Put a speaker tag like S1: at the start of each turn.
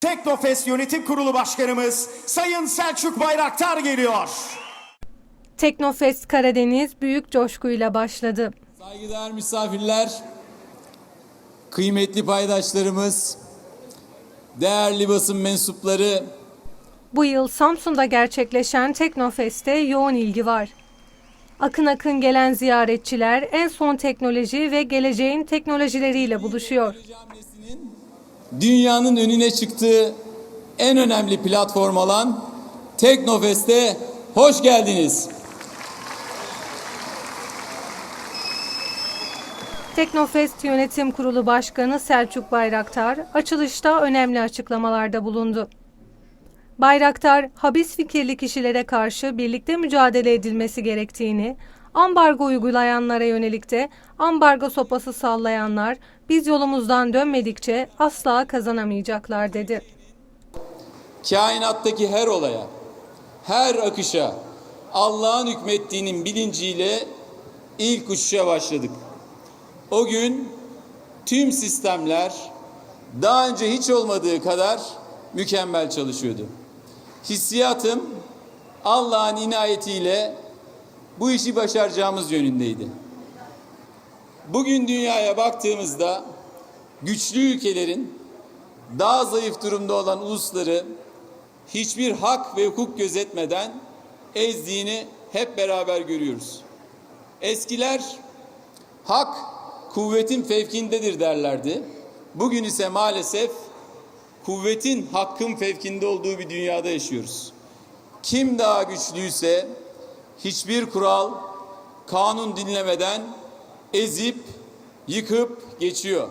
S1: Teknofest Yönetim Kurulu Başkanımız Sayın Selçuk Bayraktar geliyor.
S2: Teknofest Karadeniz büyük coşkuyla başladı.
S3: Saygıdeğer misafirler, kıymetli paydaşlarımız, değerli basın mensupları,
S2: Bu yıl Samsun'da gerçekleşen Teknofest'e yoğun ilgi var. Akın akın gelen ziyaretçiler en son teknoloji ve geleceğin teknolojileriyle buluşuyor.
S3: Dünyanın önüne çıktığı en önemli platform olan Teknofest'e hoş geldiniz.
S2: Teknofest Yönetim Kurulu Başkanı Selçuk Bayraktar açılışta önemli açıklamalarda bulundu. Bayraktar, habis fikirli kişilere karşı birlikte mücadele edilmesi gerektiğini, ambargo uygulayanlara yönelik de ambargo sopası sallayanlar biz yolumuzdan dönmedikçe asla kazanamayacaklar dedi.
S3: Kainattaki her olaya, her akışa Allah'ın hükmettiğinin bilinciyle ilk uçuşa başladık. O gün tüm sistemler daha önce hiç olmadığı kadar mükemmel çalışıyordu. Hissiyatım Allah'ın inayetiyle bu işi başaracağımız yönündeydi. Bugün dünyaya baktığımızda güçlü ülkelerin daha zayıf durumda olan ulusları hiçbir hak ve hukuk gözetmeden ezdiğini hep beraber görüyoruz. Eskiler hak kuvvetin fevkindedir derlerdi. Bugün ise maalesef kuvvetin hakkın fevkinde olduğu bir dünyada yaşıyoruz. Kim daha güçlüyse hiçbir kural, kanun dinlemeden ezip, yıkıp geçiyor.